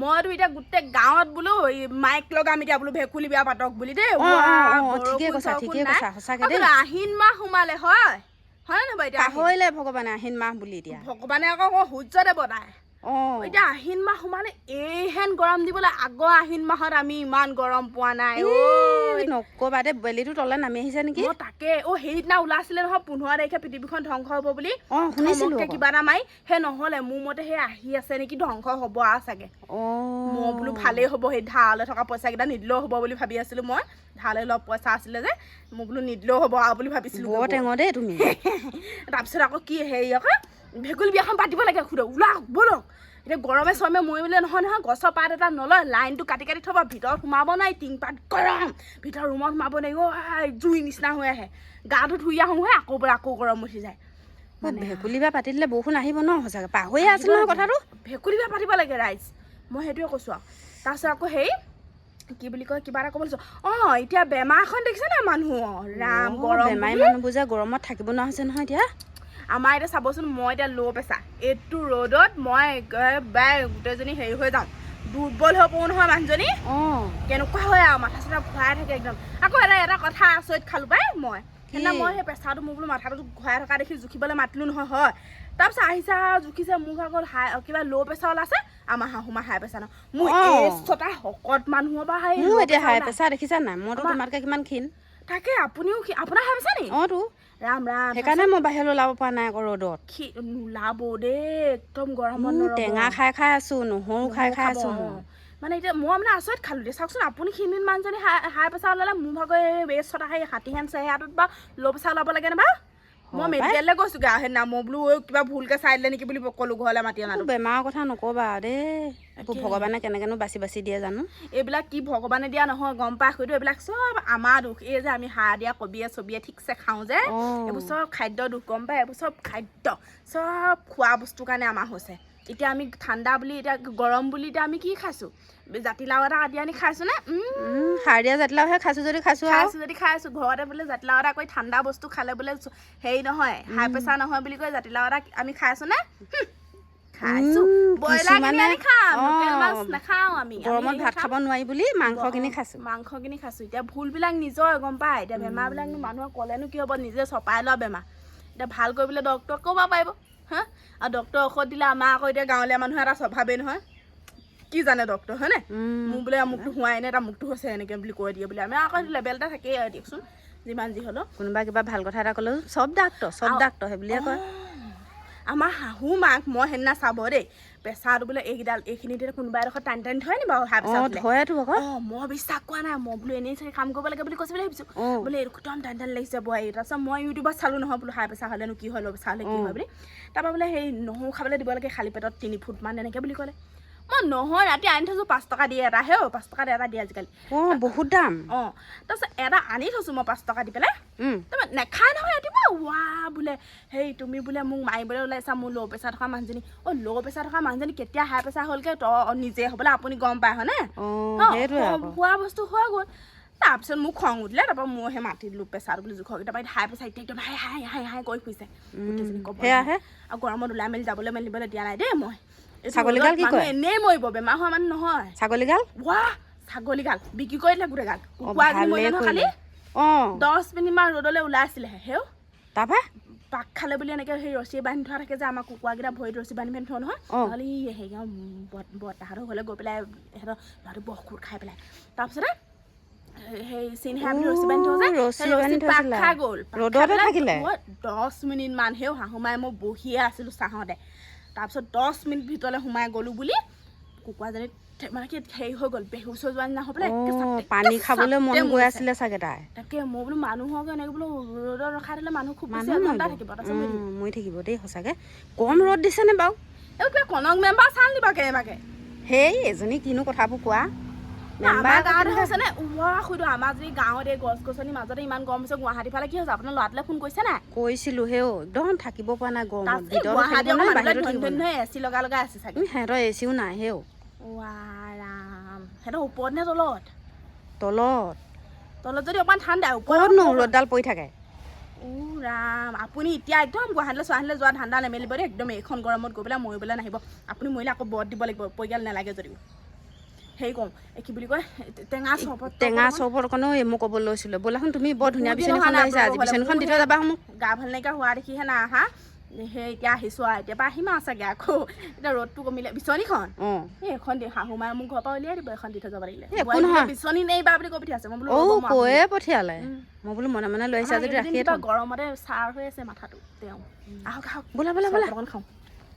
মইতো এতিয়া গোটেই গাঁৱত বোলো মাইক লগাম এতিয়া বোলো ভেকুলী বিয়া পাতক বুলি দেই। আহিন মাহ সোমালে হয়। হয় নে নহয় এতিয়া? পাহৰিলে ভগৱানে আহিন মাহ বুলি এতিয়া। ভগৱানে আকৌ সূৰ্য দেৱতাই। এতিয়া আহিন মাহ সোমালে এইহেন গৰম দিবলৈ আগৰ আহিন মাহত আমি ইমান গৰম পোৱা নাই নকবা দে বেলিটো তলে নামি আহিছে নেকি? মই তাকে অ সেইদিনা ওলাইছিলে নহয় পোন্ধৰ তাৰিখে পৃথিৱীখন ধ্বংস হ'ব বুলি। অ শুনিছিলো। কিবা এটা মাৰি সেই নহ'লে মোৰ মতে সেই আহি আছে নেকি ধ্বংস হ'ব আৰু চাগে। অ। মই বোলো ভালেই হ'ব সেই ধাৰলৈ থকা পইচাকেইটা নিদিলেও হ'ব বুলি ভাবি আছিলোঁ মই। ধাৰলৈ অলপ পইচা আছিলে যে মই বোলো নিদিলেও হ'ব আৰু বুলি ভাবিছিলোঁ বৰ টেঙৰ দেই তুমি। তাৰপিছত আকৌ কি হেৰি আকৌ ভেকুলী বিয়াখন পাতিব লাগে সুধো ওলাওক ব'লক। এতিয়া গৰমে চৰমে মৰিবলৈ নহয় নহয় গছৰ পাত এটা নলয় লাইনটো কাটি কাটি থ'ব ভিতৰত সোমাব নাই টিংপাত গৰম। ভিতৰত ৰুমত সোমাব নাই অ' আই, জুই নিচিনা হৈ আহে। গাটো ধুই আহোঁহে আকৌ পৰা আকৌ গৰম উঠি যায়। ভেকুলী বা পাতি দিলে বৰষুণ আহিব ন সঁচাকে। পাহৰিয়ে আছিল নহয় কথাটো। ভেকুলী বিয়া পাতিব লাগে ৰাইজ। মই সেইটোৱে কৈছোঁ আৰু। তাৰপিছত আকৌ হেৰি কি বুলি কয় কিবা এটা ক'ব লৈছোঁ। অঁ এতিয়া বেমাৰ এখন দেখিছে নাই মানুহৰ ৰাম গৰম বেমাৰী। মানুহবোৰ যে গৰমত থাকিব নোৱাৰা হৈছে নহয় এতিয়া। আমাৰ এতিয়া চাবচোন মই এতিয়া ল' প্ৰেছাৰ এইটো ৰ'দত মই একেবাৰে গোটেইজনী হেৰি হৈ যাওঁ দুৰ্বল হৈ পৰোঁ নহয় মানুহজনী। অ। কেনেকুৱা হয় আৰু মাথা চাথা ঘূৰাই থাকে একদম। আকৌ এটা এটা কথা আচৰিত খালোঁ পাই মই। সেইদিনা মই সেই প্ৰেছাৰটো মোৰ বোলো মাথাটো ঘূৰাই থকা দেখি জুখিবলৈ মাতিলোঁ নহয় হয়। তাৰপিছত আহিছে আৰু জুখিছে মোক আকৌ হাই কিবা ল' প্ৰেছাৰ ওলাইছে। আমাৰ শাহুমা হাই প্ৰেছাৰ ন। মোৰ ছটা শকত মানুহৰ পৰা সেই মোৰ এতিয়া হাই। প্ৰেছাৰ দেখিছা নাই? মইতো আমাৰ- তোমাতকে কিমান ক্ষীণ? তাকে আপুনিও আপোনাৰ প্ৰেছাৰ নি? অ তো। ৰাম ৰাম। সেইকাৰণে মই বাহিৰলৈ ওলাব পৰা নাই আকৌ ৰ'দত। নোলাব দেই একদম গৰমত। টেঙা খাই খাই আছো নহৰু খাই খাই আছো মানে এতিয়া মই মানে আচৰিত খালোঁ দেই। চাওকচোন আপুনি ক্ষীণ মানুহজনী হাই হাই প্ৰেছাৰ ওলালে মোৰ ভাগৰ এই বেছ ছটা সেই ষাঠি হেন চেহেৰাটোত বা ল' প্ৰেছাৰ ওলাব লাগে নে মই। মেডিকেললৈ গৈছোগৈ আৰু সেইদিনা মই বোলো কিবা ভুলকৈ চাই দিলে নেকি বুলি ক'লোঁ ঘৰলৈ মাতি অনাটো বেমাৰৰ কথা নকবা দেই তাকে। ভগৱানে কেনেকেনো বাচি বাচি দিয়ে জানো এইবিলাক কি ভগৱানে দিয়া নহয় গম পাই সৈতো এইবিলাক চব আমাৰ দুখ এই যে আমি সাৰ দিয়া কবিয়ে চবিয়ে ঠিকছে খাওঁ যে। এইবোৰ চব খাদ্য দুখ গম পাই এইবোৰ চব খাদ্য চব খোৱা বস্তুৰ কাৰণে আমাৰ হৈছে এতিয়া আমি ঠাণ্ডা বুলি এতিয়া গৰম বুলি এতিয়া আমি কি খাইছোঁ? জাতিলাও এটা কাটি আনি খাইছোঁ নে? সাৰ দিয়া জাতিলাওহে খাইছো যদি খাইছো খাইছোঁ যদি খাইছোঁ ঘৰতে বোলে জাতিলাও এটা কৰি ঠাণ্ডা বস্তু খালে বোলে হেৰি নহয় হাই প্ৰেছাৰ নহয় বুলি কৈ জাতিলাও এটা আমি খাইছোঁ নে? হুম, খাইছোঁ। গৰমত ভাত। খাব নোৱাৰি বুলি এতিয়া ভুলবিলাক নিজৰ গম পাই? এতিয়া বেমাৰবিলাকনো মানুহক ক'লেনো কি হ'ব? নিজে চপাই লোৱা বেমাৰ। এতিয়া ভাল কৰিবলৈ ডক্তৰক ক'ব পাৰিব? হা? আৰু ডক্তৰৰ ঔষধ দিলে আমাৰ আকৌ এতিয়া গাঁৱলীয়া মানুহ এটা স্বভাৱেই নহয়। কি জানে ডক্তৰ হয়নে? মোক বোলে আমুকটো হোৱাই নাই এটা মুখটো হৈছে এনেকৈ বুলি কৈ দিয়ে বোলে। আমাৰ আকৌ লেবেল এটা থাকেই আৰু দিয়কচোন যিমান যি হ'লেও। কোনোবা কিবা ভাল কথা এটা ক'লেও চব ডাক্তৰ চব ডাক্তৰ সেই বুলিয়ে কয়। আমাৰ শাহু মাক মই সেইদিনা চাব দেই। প্ৰেছাৰটো বোলে এইকেইডাল এইখিনিতে কোনোবা এডোখৰ টানি টানি থয় নি বাৰু ধৰেতো আকৌ। অ মই বিশ্বাস কৰা নাই মই বোলো এনেই চাগে কাম কৰিব লাগে বুলি কৈছে বুলি ভাবিছো। বোলে একদম টান টান লাগিছে বোৱাৰী তাৰপিছত মই ইউটিউবত চালোঁ নহয় বোলো হাই প্ৰেছাৰ হ'লেনো কি হয় ল' প্ৰেছাৰ হ'লে কি। হয় বুলি। তাৰপৰা বোলে সেই নহৰু খাবলৈ দিব লাগে খালী পেটত তিনি ফুটমান এনেকৈ বুলি ক'লে। মই নহয় ৰাতি আনি থৈছোঁ পাঁচ টকা দিয়ে এটা হে পাঁচ টকা এটা দিয়ে আজিকালি। অ বহুত দাম। অঁ তাৰপিছত এটা আনি থৈছোঁ মই পাঁচ টকা দি পেলাই। তাৰপৰা নেখায় নহয় ৰাতিপুৱা ৱা বোলে হেই তুমি বোলে মোক মাৰিবলৈ ওলাইছা মোৰ ল' প্ৰেছাৰ থকা মানুহজনী। অ' ল' প্ৰেছাৰ থকা মানুহজনী কেতিয়া হাই প্ৰেছাৰ হ'লগৈ তই নিজে হ'বলৈ আপুনি গম পায় হয়নে? খোৱা- বস্তু হৈ গ'ল। তাৰপিছত মোক খং উঠিলে তাৰপৰা মই সেই মাতি দিলোঁ প্ৰেছাৰটো বুলি জোখৰ তাৰপৰা হাই প্ৰেছাৰ এতিয়া একদম হাই হাই হাই হাই কৰি ফুৰিছে। গোটেইজনী ক'ব আৰু গৰমত ওলাই মেলি যাবলৈ মেলিবলৈ দিয়া নাই দেই মই। ছাগলীগাল ৰ'দত কি কয়? এনেই মৰিব বেমাৰ হোৱা মানুহ নহয়। ছাগলীগাল ৱাহ ছাগলীগাল বিক্ৰী কৰি দিলে গোটেইগাল অ কুকুৰা এজনী ভালেই মৰিলে নহয় খালি। অ। দহ মিনিটমান ৰ'দলৈ ওলাই আছিলেহে সেও তাৰপা? পাক খালে বুলি এনেকৈ সেই ৰছী বান্ধি থোৱা থাকে যে আমাৰ কুকুৰাকেইটা ভৰিত ৰছী বান্ধি বান্ধি থোৱা নহয়। নহ'লে ই হেৰি আৰু বৰ্তাহঁতৰ ঘৰলৈ গৈ পেলাই সিহঁতৰ বৰখুৰ খাই পেলাই। তাৰপিছতে সেই- সেই চিনহা বুলি ৰছী বান্ধি থওঁ যে ৰছী সেই পাক। খাই গ'ল। ৰ'দতে থাকিলে? দহ মিনিটমান সেও শাহুমাই মই বহিয়ে আছিলোঁ চাহতে। তাৰপিছত দহ মিনিট ভিতৰলৈ সোমাই গ'লোঁ বুলি কুকুৰাজনী মানে কি হেৰি হৈ গ'ল বেহুচ হৈ যোৱা নিচিনা হৈ পেলাই পানী খাবলৈ মন গৈ আছিলে চাগে তাই। তাকে মই বোলো মানুহক এনেকৈ বোলো ৰ'দত ৰখাই দিলে মানুহ খুব বেছি এঘণ্টা থাকিব মৰি থাকিব। দেই সঁচাকে। কম ৰ'দ দিছেনে বাৰু? এই কিবা কনক মেম্বাৰ চাল দিবা কেনেবাকে? সেই এজনী কিনো কথাবোৰ কোৱা। আমাৰ গাঁৱত হৈছে নে? উৱা সুধো আমাৰ যদি গাঁৱত এই গছ গছনিৰ মাজতে ইমান গৰম হৈছে গুৱাহাটী ফালে কি হৈছে? আপোনাৰ ল'ৰাটোলৈ ফোন কৰিছে নাই? কৈছিলো একদম থাকিব পৰা নাই হৈ এচি লগা লগা আছে চাগে। সিহঁতৰ এচিও নাই হেও ৰাম। সিহঁতৰ ওপৰত নে তলত? তলত। তলত যদি অকণমান ঠাণ্ডা ওপৰত ক'তনো ৰ'দডাল পৰি থাকে? ৰাম। আপুনি এতিয়া একদম গুৱাহাটীলৈ চোৱাহাটীলৈ যোৱা ধান্দা নেমেলিব দেই। একদম এইখন গৰমত গৈ পেলাই মৰিবলৈ নাহিব। আপুনি মৰিলে আকৌ বদ দিব লাগিব পৰিয়াল নালাগে যদিও। হেৰি কৰোঁ এই কি বুলি কয়? টেঙা চৰবত টেঙা চৰবত অকণো এই মই ক'ব লৈছিলোঁ। ব'লাচোন তুমি বৰ ধুনীয়া বিচনীখন আহিছা আজি। বিচনীখন দি থৈ যাবা মোক। গা ভালো নাইকিয়া হোৱা দেখিহে নাই আহা। সেই এতিয়া আহিছোঁ আৰু। এতিয়াৰ পৰা আহিম আৰু চাগে আকৌ। এতিয়া ৰ'দটো কমিলে। বিচনীখন? অঁ। এই এখন শাহু মায়ে মোক ঘৰৰ পৰা উলিয়াই দিব। এখন দি থৈ যাব লাগিলে। একো বোৱাৰী নহয়। বোলে বিচনী কৈ পঠিয়াইছে। মই বোলো। কৈয়ে পঠিয়ালে। মই বোলো মনে মনে লৈ আহিছা যদি থ'ম। গৰমতে চাৰ হৈ আছে মাথাটো। তেওঁ। আহক আহক। ব'লা ব'লা ব'লা। অকণ খাওঁ।